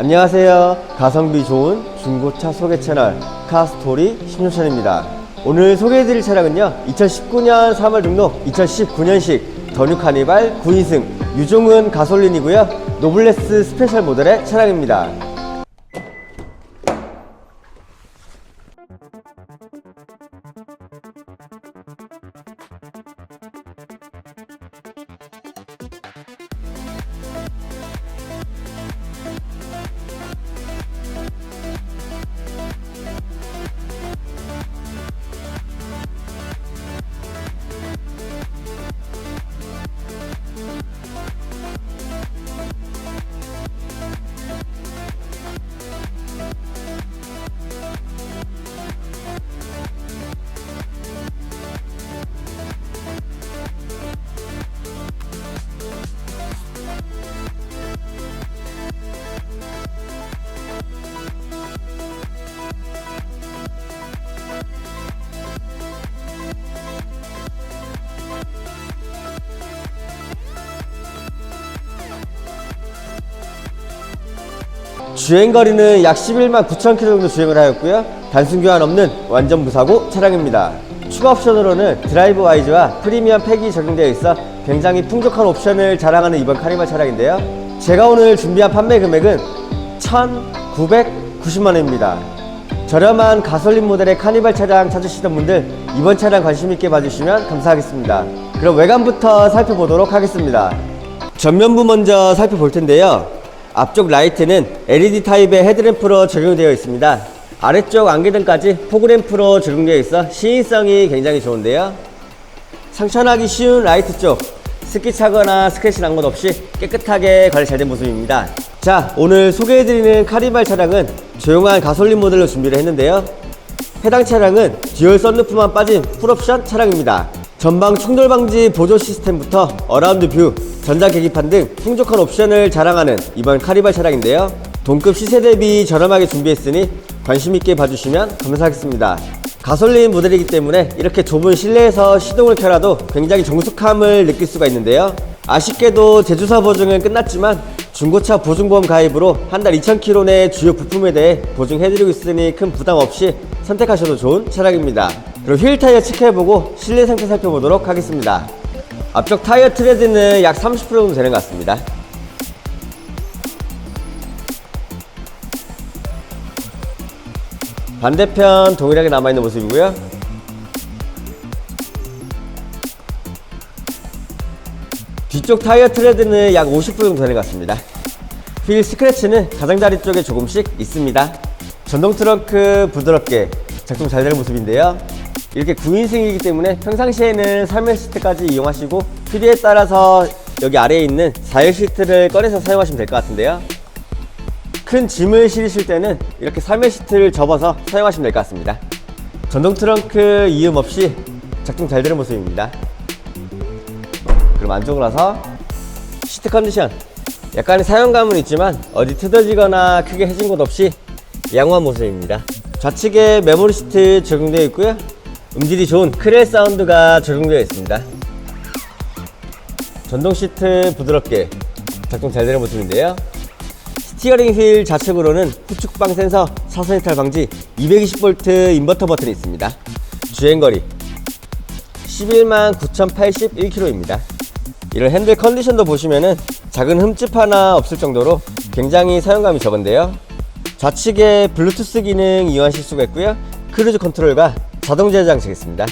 안녕하세요. 가성비 좋은 중고차 소개 채널 카스토리 신효찬입니다. 오늘 소개해드릴 차량은요. 2019년 3월 등록 2019년식 더뉴 카니발 9인승 유종은 가솔린이고요. 노블레스 스페셜 모델의 차량입니다. 주행거리는 약 11만 9천 킬로 정도 주행을 하였고요. 단순 교환 없는 완전 무사고 차량입니다. 추가 옵션으로는 드라이브 와이즈와 프리미엄 팩이 적용되어 있어 굉장히 풍족한 옵션을 자랑하는 이번 카니발 차량인데요. 제가 오늘 준비한 판매 금액은 1,990만 원입니다. 저렴한 가솔린 모델의 카니발 차량 찾으시던 분들 이번 차량 관심 있게 봐주시면 감사하겠습니다. 그럼 외관부터 살펴보도록 하겠습니다. 전면부 먼저 살펴볼 텐데요. 앞쪽 라이트는 LED 타입의 헤드램프로 적용되어 있습니다. 아래쪽 안개등까지 포그램프로 적용되어 있어 시인성이 굉장히 좋은데요. 상처나기 쉬운 라이트 쪽 스키 차거나 스크래치 난 것 없이 깨끗하게 관리 잘 된 모습입니다. 자, 오늘 소개해드리는 카니발 차량은 조용한 가솔린 모델로 준비를 했는데요. 해당 차량은 듀얼 썬루프만 빠진 풀옵션 차량입니다. 전방 충돌 방지 보조 시스템부터 어라운드 뷰, 전자 계기판 등 풍족한 옵션을 자랑하는 이번 카니발 차량인데요. 동급 시세 대비 저렴하게 준비했으니 관심 있게 봐주시면 감사하겠습니다. 가솔린 모델이기 때문에 이렇게 좁은 실내에서 시동을 켜라도 굉장히 정숙함을 느낄 수가 있는데요. 아쉽게도 제조사 보증은 끝났지만 중고차 보증보험 가입으로 한 달 2,000km 내 주요 부품에 대해 보증해드리고 있으니 큰 부담 없이 선택하셔도 좋은 차량입니다. 그럼 휠 타이어 체크해보고 실내 상태 살펴보도록 하겠습니다. 앞쪽 타이어 트레드는 약 30% 정도 되는 것 같습니다. 반대편 동일하게 남아있는 모습이고요. 뒤쪽 타이어 트레드는 약 50% 정도 되는 것 같습니다. 휠 스크래치는 가장자리 쪽에 조금씩 있습니다. 전동 트렁크 부드럽게 작동 잘 되는 모습인데요. 이렇게 9인승이기 때문에 평상시에는 3열 시트까지 이용하시고 필요에 따라서 여기 아래에 있는 4열 시트를 꺼내서 사용하시면 될 것 같은데요. 큰 짐을 실으실 때는 이렇게 3열 시트를 접어서 사용하시면 될 것 같습니다. 전동 트렁크 이음 없이 작동 잘 되는 모습입니다. 그럼 안쪽으로 와서 시트 컨디션 약간의 사용감은 있지만 어디 뜯어지거나 크게 해진 곳 없이 양호한 모습입니다. 좌측에 메모리 시트 적용되어 있고요. 음질이 좋은 크렐 사운드가 적용되어 있습니다. 전동 시트 부드럽게 작동 잘 되는 모습인데요. 스티어링 휠 좌측으로는 후축방 센서, 사선 이탈 방지, 220V 인버터 버튼이 있습니다. 주행거리 11만 9,081km입니다. 이런 핸들 컨디션도 보시면은 작은 흠집 하나 없을 정도로 굉장히 사용감이 적은데요. 좌측에 블루투스 기능 이용하실 수가 있고요. 크루즈 컨트롤과 자동 제어 장치가 있습니다.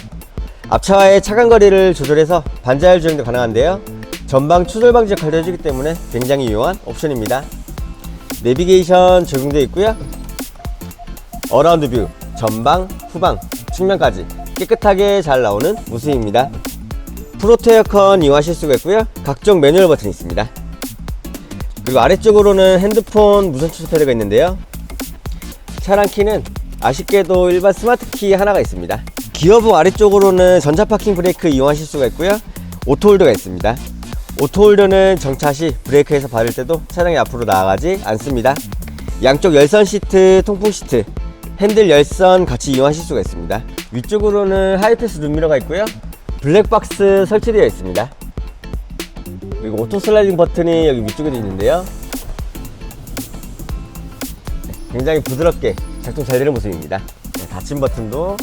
앞차와의 차간 거리를 조절해서 반자율 주행도 가능한데요. 전방 추돌 방지 역할도 해주기 때문에 굉장히 유용한 옵션입니다. 내비게이션 적용되어 있고요. 어라운드 뷰, 전방, 후방, 측면까지 깨끗하게 잘 나오는 모습입니다. 프로토 에어컨 이용하실 수가 있고요. 각종 매뉴얼 버튼이 있습니다. 그리고 아래쪽으로는 핸드폰 무선 추적 패드가 있는데요. 차량 키는 아쉽게도 일반 스마트 키 하나가 있습니다. 기어복 아래쪽으로는 전자 파킹 브레이크 이용하실 수가 있고요. 오토홀더가 있습니다. 오토홀더는 정차 시 브레이크에서 받을 때도 차량이 앞으로 나아가지 않습니다. 양쪽 열선 시트, 통풍 시트, 핸들 열선 같이 이용하실 수가 있습니다. 위쪽으로는 하이패스 룸미러가 있고요. 블랙박스 설치되어 있습니다. 그리고 오토 슬라이딩 버튼이 여기 위쪽에도 있는데요. 굉장히 부드럽게 작동 잘 되는 모습입니다. 네, 닫힘 버튼도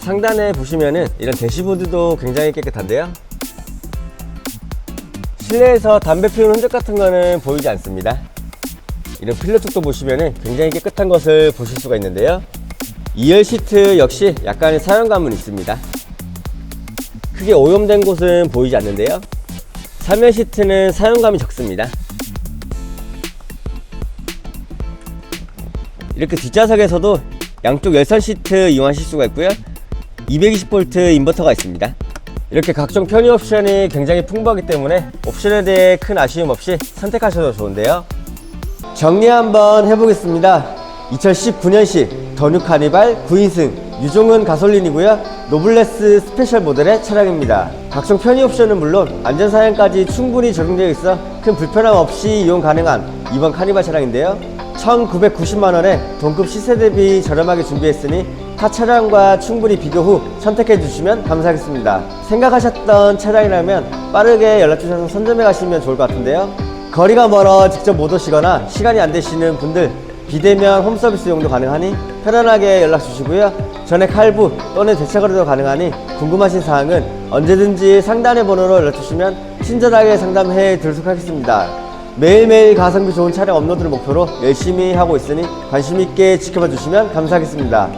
상단에 보시면은 이런 대시보드도 굉장히 깨끗한데요. 실내에서 담배 피우는 흔적 같은 거는 보이지 않습니다. 이런 필러 쪽도 보시면은 굉장히 깨끗한 것을 보실 수가 있는데요. 2열 시트 역시 약간의 사용감은 있습니다. 크게 오염된 곳은 보이지 않는데요. 3열 시트는 사용감이 적습니다. 이렇게 뒷좌석에서도 양쪽 열선 시트 이용하실 수가 있고요. 220V 인버터가 있습니다. 이렇게 각종 편의 옵션이 굉장히 풍부하기 때문에 옵션에 대해 큰 아쉬움 없이 선택하셔도 좋은데요. 정리 한번 해보겠습니다. 2019년식 더뉴 카니발 9인승 유종은 가솔린이고요. 노블레스 스페셜 모델의 차량입니다. 각종 편의 옵션은 물론 안전사양까지 충분히 적용되어 있어 큰 불편함 없이 이용 가능한 이번 카니발 차량인데요. 1990만 원에 동급 시세 대비 저렴하게 준비했으니 타 차량과 충분히 비교 후 선택해 주시면 감사하겠습니다. 생각하셨던 차량이라면 빠르게 연락 주셔서 선점해 가시면 좋을 것 같은데요. 거리가 멀어 직접 못 오시거나 시간이 안 되시는 분들 비대면 홈서비스 이용도 가능하니 편안하게 연락 주시고요. 전액 할부 또는 대차 거래도 가능하니 궁금하신 사항은 언제든지 상단의 번호로 연락 주시면 친절하게 상담해 드리도록 하겠습니다. 매일매일 가성비 좋은 차량 업로드를 목표로 열심히 하고 있으니 관심 있게 지켜봐 주시면 감사하겠습니다.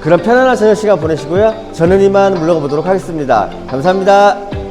그럼 편안한 저녁 시간 보내시고요. 저는 이만 물러가 보도록 하겠습니다. 감사합니다.